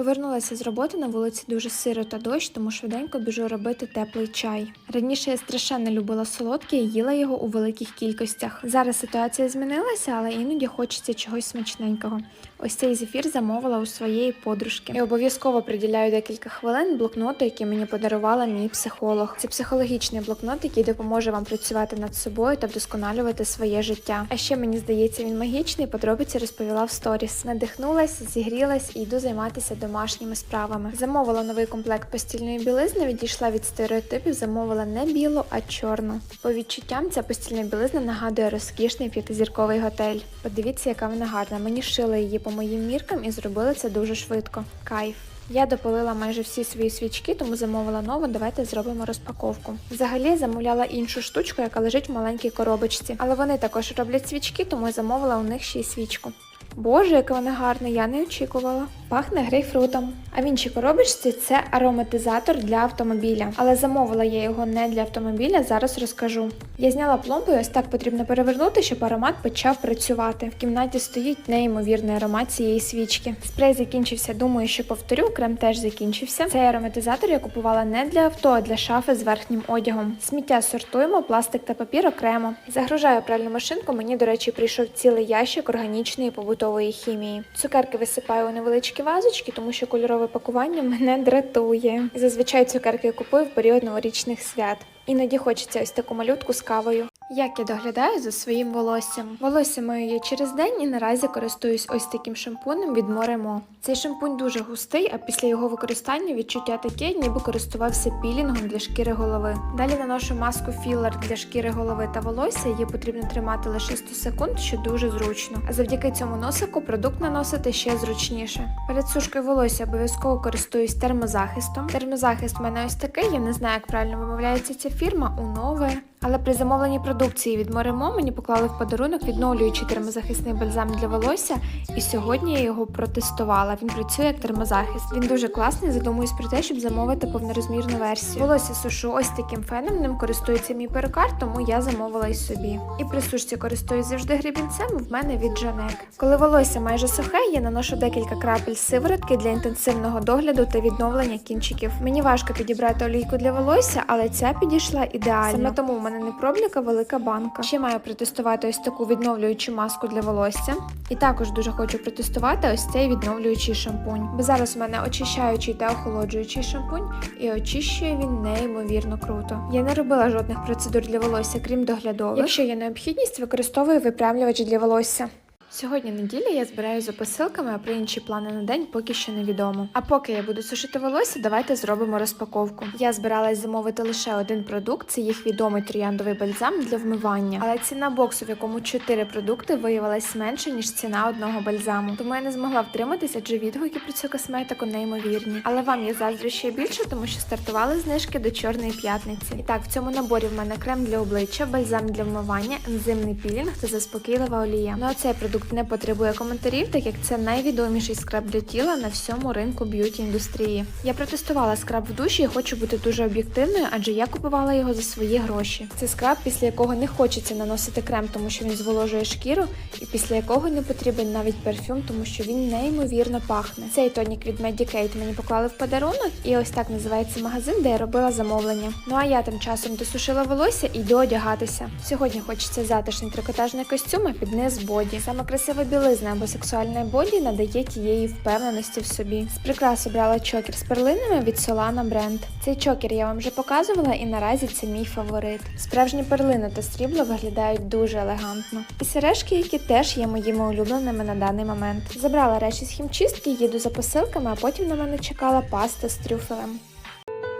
Повернулася з роботи на вулиці дуже сиро та дощ, тому швиденько біжу робити теплий чай. Раніше я страшенно любила солодке і їла його у великих кількостях. Зараз ситуація змінилася, але іноді хочеться чогось смачненького. Ось цей зефір замовила у своєї подружки. І обов'язково приділяю декілька хвилин блокноту, який мені подарувала мій психолог. Це психологічний блокнот, який допоможе вам працювати над собою та вдосконалювати своє життя. А ще мені здається, він магічний. Подробиці розповіла в сторіс. Надихнулась, зігрілась і йду займатися домашніми справами. Замовила новий комплект постільної білизни. Відійшла від стереотипів, замовила не білу, а чорну. По відчуттям ця постільна білизна нагадує розкішний п'ятизірковий готель. Подивіться, яка вона гарна. Мені шили її по моїм міркам і зробили це дуже швидко. Кайф. Я допалила майже всі свої свічки, тому замовила нову. Давайте зробимо розпаковку. Взагалі замовляла іншу штучку, яка лежить в маленькій коробочці. Але вони також роблять свічки, тому замовила у них ще й свічку. Боже, яка вона гарна, я не очікувала. Пахне грейпфрутом. А в іншій коробочці це ароматизатор для автомобіля. Але замовила я його не для автомобіля, зараз розкажу. Я зняла пломбу і ось так потрібно перевернути, щоб аромат почав працювати. В кімнаті стоїть неймовірний аромат цієї свічки. Спрей закінчився, думаю, що повторю, крем теж закінчився. Цей ароматизатор я купувала не для авто, а для шафи з верхнім одягом. Сміття сортуємо, пластик та папір окремо. Загружаю пральну машинку. Мені, до речі, прийшов цілий ящик органічної побутової хімії. Цукерки висипаю у невеличкі вазочки, тому що кольорове пакування мене дратує. Зазвичай цукерки купую в період новорічних свят. Іноді хочеться ось таку малютку з кавою. Як я доглядаю за своїм волоссям? Волосся мою я через день і наразі користуюсь ось таким шампунем від Moremo. Цей шампунь дуже густий, а після його використання відчуття таке, ніби користувався пілінгом для шкіри голови. Далі наношу маску філер для шкіри голови та волосся. Її потрібно тримати лише 100 секунд, що дуже зручно. А завдяки цьому носику продукт наносити ще зручніше. Перед сушкою волосся обов'язково користуюсь термозахистом. Термозахист в мене ось такий. Я не знаю, як правильно вимовляється ця фірма у нове. Але при замовленні продукції від Moremo мені поклали в подарунок відновлюючий термозахисний бальзам для волосся, і сьогодні я його протестувала. Він працює як термозахист. Він дуже класний. Задумуюсь про те, щоб замовити повнорозмірну версію. Волосся сушу ось таким феном. Ним користується мій перукар, тому я замовила й собі. І при сушці користуюсь завжди грібінцем. В мене від Жанек. Коли волосся майже сухе, я наношу декілька крапель сиворотки для інтенсивного догляду та відновлення кінчиків. Мені важко підібрати олійку для волосся, але ця підійшла ідеально. Саме тому мене не пробліка, велика банка. Ще маю протестувати ось таку відновлюючу маску для волосся. І також дуже хочу протестувати ось цей відновлюючий шампунь. Бо зараз у мене очищаючий та охолоджуючий шампунь, і очищує він неймовірно круто. Я не робила жодних процедур для волосся, крім доглядових. Якщо є необхідність, використовую випрямлювач для волосся. Сьогодні неділя я збираю за посилками, а про інші плани на день поки що невідомо. А поки я буду сушити волосся, давайте зробимо розпаковку. Я збиралась замовити лише один продукт, це їх відомий трояндовий бальзам для вмивання. Але ціна боксу, в якому 4 продукти, виявилась менше ніж ціна одного бальзаму. Тому я не змогла втриматися, адже відгуки про цю косметику неймовірні. Але вам я заздрю ще більше, тому що стартували знижки до чорної п'ятниці. І так, в цьому наборі в мене крем для обличчя, бальзам для вмивання, ензимний пілінг та заспокійлива олія. Ну а цей продукт не потребує коментарів, так як це найвідоміший скраб для тіла на всьому ринку б'юті індустрії. Я протестувала скраб в душі і хочу бути дуже об'єктивною, адже я купувала його за свої гроші. Це скраб, після якого не хочеться наносити крем, тому що він зволожує шкіру, і після якого не потрібен навіть парфюм, тому що він неймовірно пахне. Цей тонік від Medicate мені поклали в подарунок, і ось так називається магазин, де я робила замовлення. Ну а я тим часом досушила волосся і йду одягатися. Сьогодні хочеться затишний трикотажний костюм, а під низ боді. Саме красива білизна або сексуальне боді надає тієї впевненості в собі. З прикрас обрала чокер з перлинами від Solana Brand. Цей чокер я вам вже показувала, і наразі це мій фаворит. Справжні перлини та стрібла виглядають дуже елегантно. І сережки, які теж є моїми улюбленими на даний момент. Забрала речі з хімчистки, їду за посилками, а потім на мене чекала паста з трюфелем.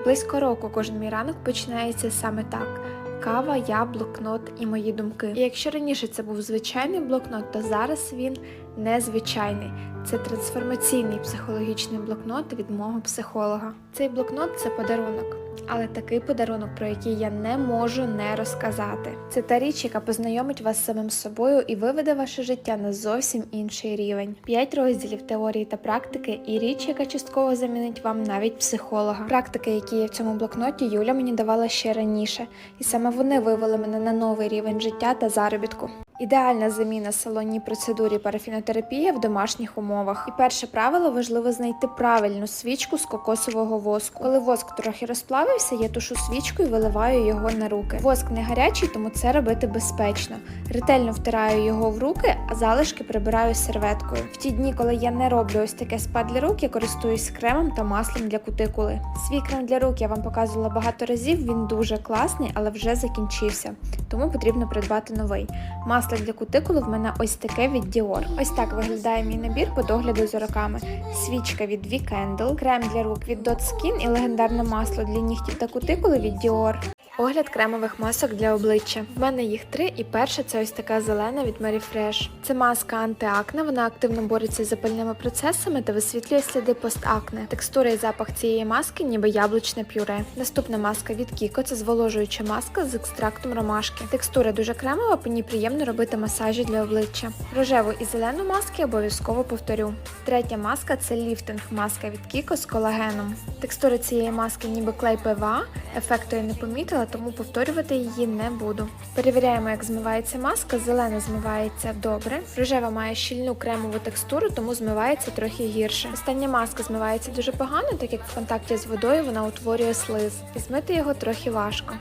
Близько року кожен мій ранок починається саме так. Кава, я, блокнот і мої думки. І якщо раніше це був звичайний блокнот, то зараз він незвичайний. Це трансформаційний психологічний блокнот від мого психолога. Цей блокнот це подарунок, але такий подарунок, про який я не можу не розказати. Це та річ, яка познайомить вас з самим собою і виведе ваше життя на зовсім інший рівень. П'ять розділів теорії та практики, і річ, яка частково замінить вам навіть психолога. Практики, які є в цьому блокноті, Юля мені давала ще раніше, і саме вони вивели мене на новий рівень життя та заробітку. Ідеальна заміна салонній процедурі парафінотерапія в домашніх умовах. І перше правило важливо знайти правильну свічку з кокосового воску. Коли воск трохи розплавився, я тушу свічку і виливаю його на руки. Воск не гарячий, тому це робити безпечно. Ретельно втираю його в руки, а залишки прибираю серветкою. В ті дні, коли я не роблю ось таке спа для рук, я користуюсь кремом та маслом для кутикули. Свій крем для рук я вам показувала багато разів. Він дуже класний, але вже закінчився, тому потрібно придбати новий. Масло для кутикули в мене ось таке від Dior. Ось так виглядає мій набір по догляду за роками. Свічка від V-Candle, крем для рук від Dot Skin і легендарне масло для нігтів та кутикули від Dior. Огляд кремових масок для обличчя. В мене їх три, і перша це ось така зелена від Mary Fresh. Це маска антиакне, вона активно бореться з запальними процесами та висвітлює сліди постакне. Текстура і запах цієї маски ніби яблучне пюре. Наступна маска від Kiko – це зволожуюча маска з екстрактом ромашки. Текстура дуже кремова, по ній приємно робити масажі для обличчя. Рожеву і зелену маски обов'язково повторю. Третя маска це ліфтинг маска від Kiko з колагеном. Текстура цієї маски ніби клей ПВА, ефекту я не помітила, тому повторювати її не буду. Перевіряємо, як змивається маска. Зелена змивається добре. Рожева має щільну кремову текстуру, тому змивається трохи гірше. Остання маска змивається дуже погано, так як в контакті з водою вона утворює слиз, і змити його трохи важко.